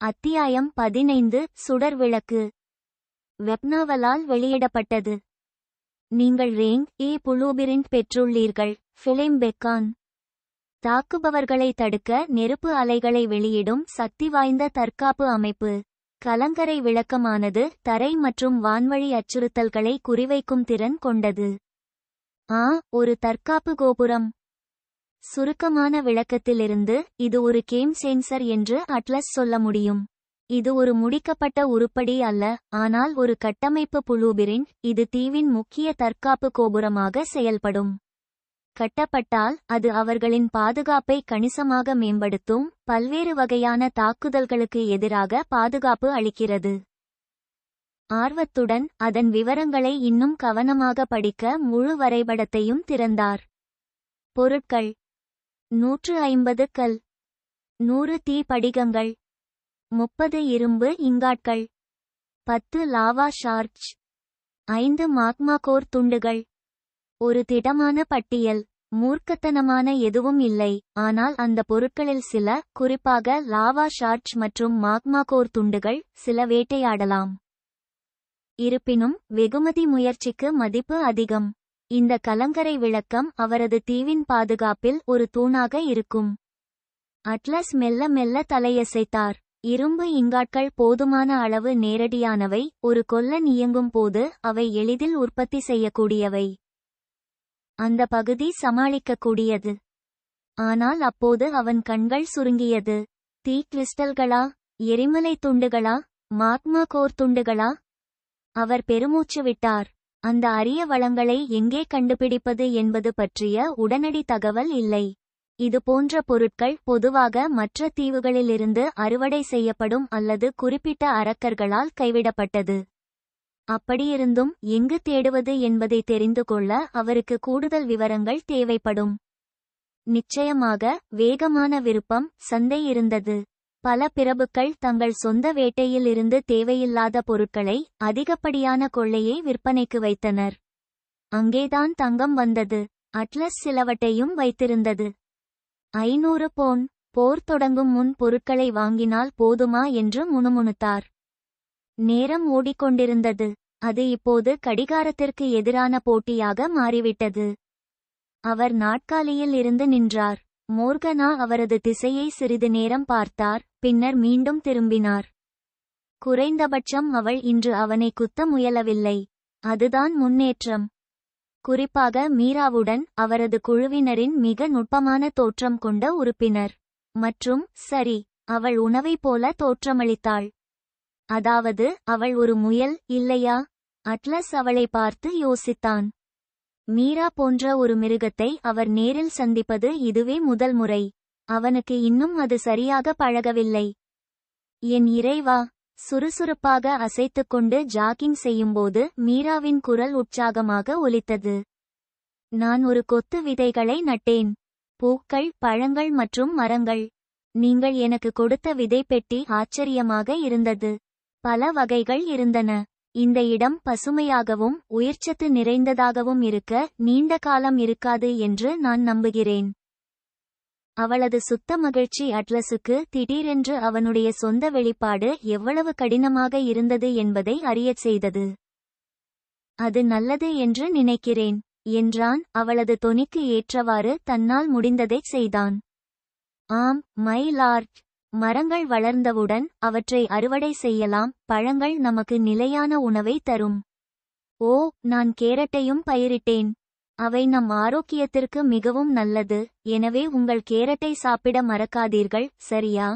அத்தியாயம் பதினைந்து சுடர் விளக்கு. வெப்னாவலால் வெளியிடப்பட்டது. நீங்கள் ரேங் ஏ புளூபிரிண்ட் பெற்றுள்ளீர்கள் ஃபிலிம் பெக்கான். தாக்குபவர்களை தடுக்க நெருப்பு அலைகளை வெளியிடும் சக்தி வாய்ந்த தற்காப்பு அமைப்பு. கலங்கரை விளக்கமானது தரை மற்றும் வான்வழி அச்சுறுத்தல்களை குறிவைக்கும் திறன் கொண்டது. ஆ ஒரு தற்காப்பு கோபுரம். சுருக்கமான விளக்கத்திலிருந்து இது ஒரு கேம் சென்சர் என்று அட்லஸ் சொல்ல முடியும். இது ஒரு முடிக்கப்பட்ட உருப்படி அல்ல ஆனால் ஒரு கட்டமைப்பு புளூபிரிண்ட் இது தீவின் முக்கிய தற்காப்பு கோபுரமாக செயல்படும். கட்டப்பட்டால் அது அவர்களின் பாதுகாப்பை கணிசமாக மேம்படுத்தும் பல்வேறு வகையான தாக்குதல்களுக்கு எதிராக பாதுகாப்பு அளிக்கிறது. ஆர்வத்துடன் அதன் விவரங்களை இன்னும் கவனமாக படிக்க முழு வரைபடத்தையும் திறந்தார். பொருட்கள் நூற்று ஐம்பது கல். நூறு தீ படிகங்கள் முப்பது இரும்பு இங்காட்கள். பத்து லாவா ஷார்ச் ஐந்து மாக்மா கோர் துண்டுகள். ஒரு திடமான பட்டியல். மூர்க்கத்தனமான எதுவும் இல்லை. ஆனால் அந்த பொருட்களில் சில குறிப்பாக லாவா ஷார்ச் மற்றும் மாக்மா கோர் துண்டுகள் சில வேட்டையாடலாம். இருப்பினும் வெகுமதி முயற்சிக்கு மதிப்பு அதிகம். இந்த கலங்கரை விளக்கம் அவரது தீவின் பாதுகாப்பில் ஒரு தூணாக இருக்கும். அட்லஸ் மெல்ல மெல்ல தலையசைத்தார். இரும்பு இங்காட்கள் போதுமான அளவு நேரடியானவை ஒரு கொல்லன் இயங்கும் போது அவை எளிதில் உற்பத்தி செய்யக்கூடியவை. அந்த பகுதி சமாளிக்கக்கூடியது. ஆனால் அப்போது அவன் கண்கள் சுருங்கியது. தீ கிறிஸ்டல்களா எரிமலை துண்டுகளா மாத்மா கோர் துண்டுகளா? அவர் பெருமூச்சு விட்டார். அந்த அரிய வளங்களை எங்கே கண்டுபிடிப்பது என்பது பற்றிய உடனடி தகவல் இல்லை. இது போன்ற பொருட்கள் பொதுவாக மற்ற தீவுகளிலிருந்து அறுவடை செய்யப்படும் அல்லது குறிப்பிட்ட அரக்கர்களால் கைவிடப்பட்டது. அப்படியிருந்தும் எங்கு தேடுவது என்பதை தெரிந்து கொள்ள அவருக்கு கூடுதல் விவரங்கள் தேவைப்படும். நிச்சயமாக வேகமான விருப்பம் சந்தை இருந்தது. பல பிரபுக்கள் தங்கள் சொந்த வேட்டையில் இருந்து தேவையில்லாத பொருட்களை அதிகப்படியான கொள்ளையை விற்பனைக்கு வைத்தனர். அங்கேதான் தங்கம் வந்தது. அட்லஸ் சிலவட்டையும் வைத்திருந்தது. ஐநூறு போன் போர் தொடங்கும் முன் பொருட்களை வாங்கினால் போதுமா என்று முணுமுணுத்தார். நேரம் ஓடிக்கொண்டிருந்தது. அது இப்போது கடிகாரத்திற்கு எதிரான போட்டியாக மாறிவிட்டது. அவர் நாட்காலியில் இருந்து நின்றார். மோர்கனா அவரது திசையை சிறிது நேரம் பார்த்தார் பின்னர் மீண்டும் திரும்பினார். குறைந்தபட்சம் அவள் இன்று அவனை குத்த முயலவில்லை. அதுதான் முன்னேற்றம். குறிப்பாக மீராவுடன் அவரது குழுவினரின் மிக நுட்பமான தோற்றம் கொண்ட உறுப்பினர். மற்றும் சரி அவள் உணவை போல தோற்றமளித்தாள். அதாவது அவள் ஒரு முயல் இல்லையா? அட்லஸ் அவளை பார்த்து யோசித்தான். மீரா போன்ற ஒரு மிருகத்தை அவர் நேரில் சந்திப்பது இதுவே முதல் முறை. அவனுக்கு இன்னும் அது சரியாக பழகவில்லை. என் இறைவா சுறுசுறுப்பாக அசைத்துக்கொண்டு ஜாகிங் செய்யும்போது மீராவின் குரல் உற்சாகமாக ஒலித்தது. நான் ஒரு கொத்து விதைகளை நட்டேன். பூக்கள் பழங்கள் மற்றும் மரங்கள். நீங்கள் எனக்கு கொடுத்த விதை பெட்டி ஆச்சரியமாக இருந்தது. பல வகைகள் இருந்தன. இந்த இடம் பசுமையாகவும் உயிர்ச்சத்து நிறைந்ததாகவும் இருக்க நீண்ட காலம் இருக்காது என்று நான் நம்புகிறேன். அவளது சுத்த மகிழ்ச்சி அட்லஸுக்கு திடீரென்று அவனுடைய சொந்த வெளிப்பாடு எவ்வளவு கடினமாக இருந்தது என்பதை அறியச் செய்தது. அது நல்லது என்று நினைக்கிறேன் என்றான். அவளது தொனிக்கு ஏற்றவாறு தன்னால் முடிந்ததைச் செய்தான். ஆம் மை லார்ட் மரங்கள் வளர்ந்தவுடன் அவற்றை அறுவடை செய்யலாம் பழங்கள் நமக்கு நிலையான உணவை தரும். ஓ நான் கேரட்டையும் பயிரிட்டேன். அவை நம் ஆரோக்கியத்திற்கு மிகவும் நல்லது. எனவே உங்கள் கேரட்டை சாப்பிட மறக்காதீர்கள் சரியா?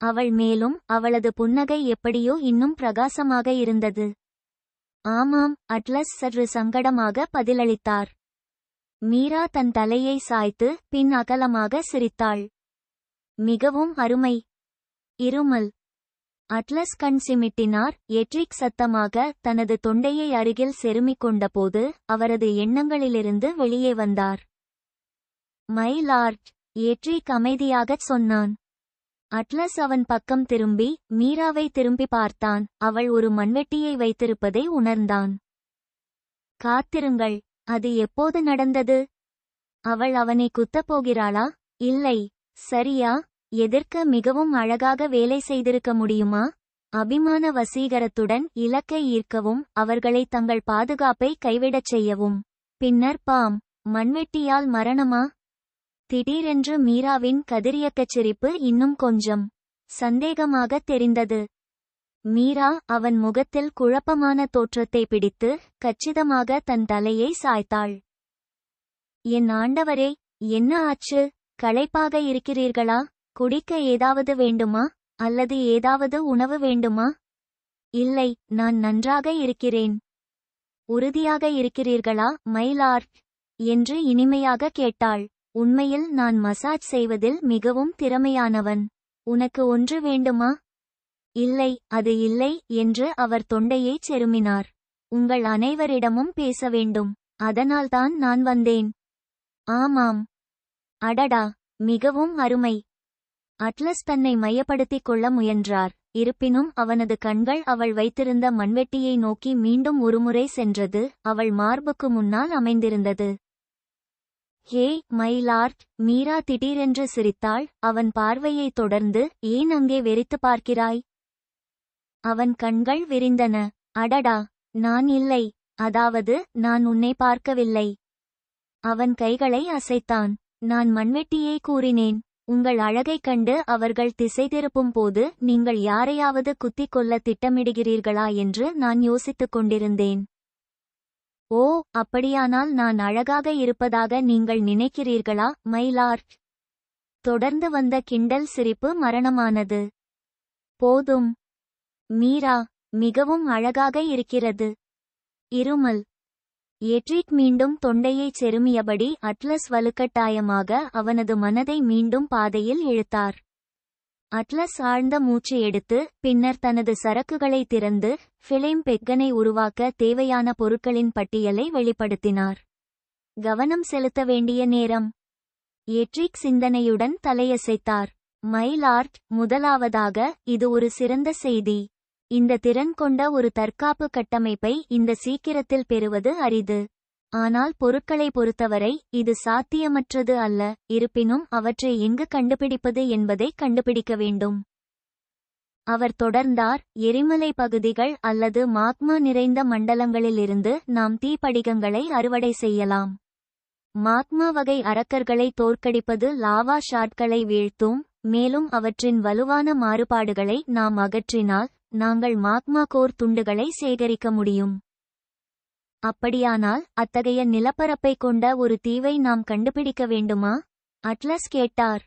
அவள் மேலும் அவளது புன்னகை எப்படியோ இன்னும் பிரகாசமாக இருந்தது. ஆமாம் அட்லஸ் சற்று சங்கடமாக பதிலளித்தார். மீரா தன் தலையை சாய்த்து பின் அகலமாக சிரித்தாள். மிகவும் அருமை. இருமல். அட்லஸ் கண் சிமிட்டினார் எட்ரிக் சத்தமாக தனது தொண்டையை அருகில் செருமிக் கொண்டபோது அவரது எண்ணங்களிலிருந்து வெளியே வந்தார். மை லார்ட் எட்ரிக் அமைதியாகச் சொன்னான். அட்லஸ் அவன் பக்கம் திரும்பி மீராவை திரும்பி பார்த்தான். அவள் ஒரு மண்வெட்டியை வைத்திருப்பதை உணர்ந்தான். காத்திருங்கள். அது எப்போது நடந்தது? அவள் அவனை குத்தப் போகிறாளா? இல்லை. சரியா? எதிர்க்க மிகவும் அழகாக வேலை செய்திருக்க முடியுமா? அபிமான வசீகரத்துடன் இலக்கை ஈர்க்கவும் அவர்களை தங்கள் பாதுகாப்பை கைவிடச் செய்யவும். பின்னர் பாம் மண்வெட்டியால் மரணமா? திடீரென்று மீராவின் கதிரியக்கச் சிரிப்பு இன்னும் கொஞ்சம் சந்தேகமாக தெரிந்தது. மீரா அவன் முகத்தில் குழப்பமான தோற்றத்தை பிடித்து கச்சிதமாக தன் தலையை சாய்த்தாள். என் ஆண்டவரே என்ன ஆச்சு? களைப்பாக இருக்கிறீர்களா? குடிக்க ஏதாவது வேண்டுமா? அல்லது ஏதாவது உணவு வேண்டுமா? இல்லை நான் நன்றாக இருக்கிறேன். உறுதியாக இருக்கிறீர்களா மயிலார்ட் என்று இனிமையாக கேட்டாள். உண்மையில் நான் மசாஜ் செய்வதில் மிகவும் திறமையானவன். உனக்கு ஒன்று வேண்டுமா? இல்லை அது இல்லை என்று அவர் தொண்டையைச் செருமினார். உங்கள் அனைவரிடமும் பேச வேண்டும். அதனால்தான் நான் வந்தேன். ஆமாம். அடடா மிகவும் அருமை. அட்லஸ் தன்னை மையப்படுத்திக் கொள்ள முயன்றார். இருப்பினும் அவனது கண்கள் அவள் வைத்திருந்த மண்வெட்டியை நோக்கி மீண்டும் ஒருமுறை சென்றது. அவள் மார்புக்கு முன்னால் அமைந்திருந்தது. ஹே மைலார்ட் மீரா திடீரென்று சிரித்தாள். அவன் பார்வையைத் தொடர்ந்து ஏன் அங்கே வெறித்து பார்க்கிறாய்? அவன் கண்கள் விரிந்தன. அடடா நான் இல்லை. அதாவது நான் உன்னை பார்க்கவில்லை. அவன் கைகளை அசைத்தான். நான் மண்வெட்டியை கூறினேன். உங்கள் அழகைக் கண்டு அவர்கள் திசை திருப்பும் போது நீங்கள் யாரையாவது குத்திக் கொள்ள திட்டமிடுகிறீர்களா என்று நான் யோசித்துக் கொண்டிருந்தேன். ஓ அப்படியானால் நான் அழகாக இருப்பதாக நீங்கள் நினைக்கிறீர்களா மைலார்ட் தொடர்ந்து வந்த கிண்டல் சிரிப்பு மரணமானது. போதும். மீரா மிகவும் அழகாக இருக்கிறது. இருமல். எட்ரிட் மீண்டும் தொண்டையைச் செருமியபடி அட்லஸ் வலுக்கட்டாயமாக அவனது மனதை மீண்டும் பாதையில் இழுத்தார். அட்லஸ் ஆழ்ந்த மூச்சு எடுத்து பின்னர் தனது சரக்குகளை திறந்து ஃபிலிம் பெக்கனை உருவாக்க தேவையான பொருட்களின் பட்டியலை வெளிப்படுத்தினார். கவனம் செலுத்த வேண்டிய நேரம். எட்ரிக் சிந்தனையுடன் தலையசைத்தார். மைலார்ட் முதலாவதாக இது ஒரு சிறந்த செய்தி. இந்த திறன் கொண்ட ஒரு தற்காப்பு கட்டமைப்பை இந்த சீக்கிரத்தில் பெறுவது அரிது. ஆனால் பொருட்களை பொறுத்தவரை இது சாத்தியமற்றது அல்ல இருப்பினும் அவற்றை எங்கு கண்டுபிடிப்பது என்பதை கண்டுபிடிக்க வேண்டும். அவர் தொடர்ந்தார் எரிமலை பகுதிகள் அல்லது மாக்மா நிறைந்த மண்டலங்களிலிருந்து நாம் தீப்படிகங்களை அறுவடை செய்யலாம். மாக்மா வகை அரக்கர்களை தோற்கடிப்பது லாவா ஷாட்களை வீழ்த்தும் மேலும் அவற்றின் வலுவான மாறுபாடுகளை நாம் அகற்றினால் நாங்கள் மாக்மா கோர் துண்டுகளை சேகரிக்க முடியும். அப்படியானால் அத்தகைய நிலப்பரப்பை கொண்ட ஒரு தீவை நாம் கண்டுபிடிக்க வேண்டுமா? அட்லஸ் கேட்டார்.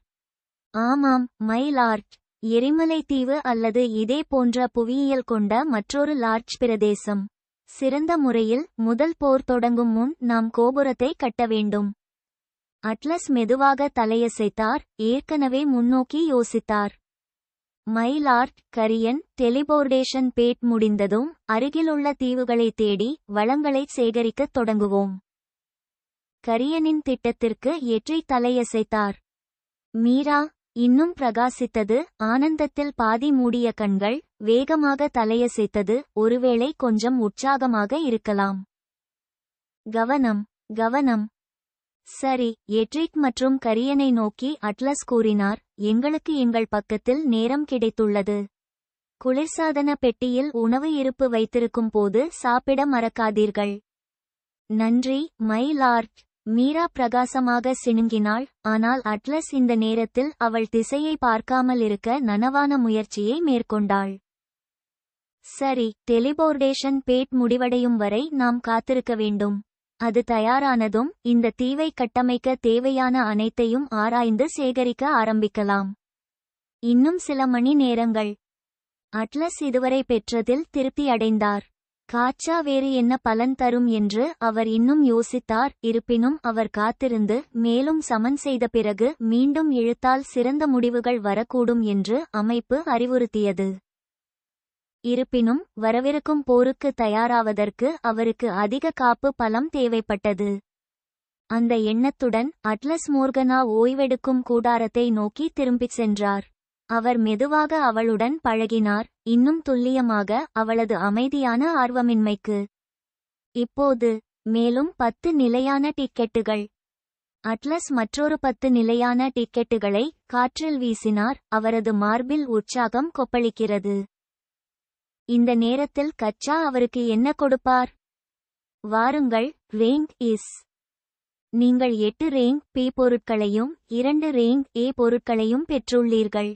ஆமாம் மை லார்ட். எரிமலை தீவு அல்லது இதே போன்ற புவியியல் கொண்ட மற்றொரு லார்ஜ் பிரதேசம். சிறந்த முறையில் முதல் போர் தொடங்கும் முன் நாம் கோபுரத்தை கட்ட வேண்டும். அட்லஸ் மெதுவாக தலையசைத்தார் ஏற்கனவே முன்னோக்கி யோசித்தார். மைலார்ட் கரியன் டெலிபோர்டேஷன் பேட் முடிந்ததும் அருகிலுள்ள தீவுகளை தேடி வளங்களைச் சேகரிக்கத் தொடங்குவோம். கரியனின் திட்டத்திற்கு எற்றி தலையசைத்தார். மீரா இன்னும் பிரகாசித்தது ஆனந்தத்தில் பாதி மூடிய கண்கள் வேகமாக தலையசைத்தது ஒருவேளை கொஞ்சம் உற்சாகமாக இருக்கலாம். கவனம் கவனம் சரி எட்ரிக் மற்றும் கரியனை நோக்கி அட்லஸ் கூறினார் எங்களுக்கு எங்கள் பக்கத்தில் நேரம் கிடைத்துள்ளது. குளிர்சாதன பெட்டியில் உணவு இருப்பு வைத்திருக்கும் போது சாப்பிட மறக்காதீர்கள். நன்றி மை லார்ட். மீரா பிரகாசமாக சிணுங்கினாள் ஆனால் அட்லஸ் இந்த நேரத்தில் அவள் திசையை பார்க்காமல் இருக்க நனவான முயற்சியை மேற்கொண்டாள். சரி டெலிபோர்டேஷன் பேட் முடிவடையும் வரை நாம் காத்திருக்க வேண்டும். அது தயாரானதும் இந்த தீவை கட்டமைக்க தேவையான அனைத்தையும் ஆராய்ந்து சேகரிக்க ஆரம்பிக்கலாம். இன்னும் சில மணி நேரங்கள். அட்லஸ் இதுவரை பெற்றதில் திருப்தி அடைந்தார். காச்சா வேறு என்ன பலன் தரும் என்று அவர் இன்னும் யோசித்தார் இருப்பினும் அவர் காத்திருந்து மேலும் சமன் செய்த பிறகு மீண்டும் இழுத்தால் சிறந்த முடிவுகள் வரக்கூடும் என்று அமைப்பு அறிவுறுத்தியது. இருப்பினும் வரவிருக்கும் போருக்கு தயாராவதற்கு அவருக்கு அதிக காப்பு பலம் தேவைப்பட்டது. அந்த எண்ணத்துடன் அட்லஸ் மோர்கனா ஓய்வெடுக்கும் கூடாரத்தை நோக்கி திரும்பிச் சென்றார். அவர் மெதுவாக அவளுடன் பழகினார் இன்னும் துல்லியமாக அவளது அமைதியான ஆர்வமின்மைக்கு. இப்போது மேலும் பத்து நிலையான டிக்கெட்டுகள். அட்லஸ் மற்றொரு பத்து நிலையான டிக்கெட்டுகளை காற்றில் வீசினார் அவரது மார்பில் உற்சாகம் கொப்பளிக்கிறது. இந்த நேரத்தில் கச்சா அவருக்கு என்ன கொடுப்பார்? வாருங்கள் ரேங்க் இஸ் நீங்கள் எட்டு ரேங்க் பி பொருட்களையும் இரண்டு ரேங்க் ஏ பொருட்களையும் பெற்றுள்ளீர்கள்.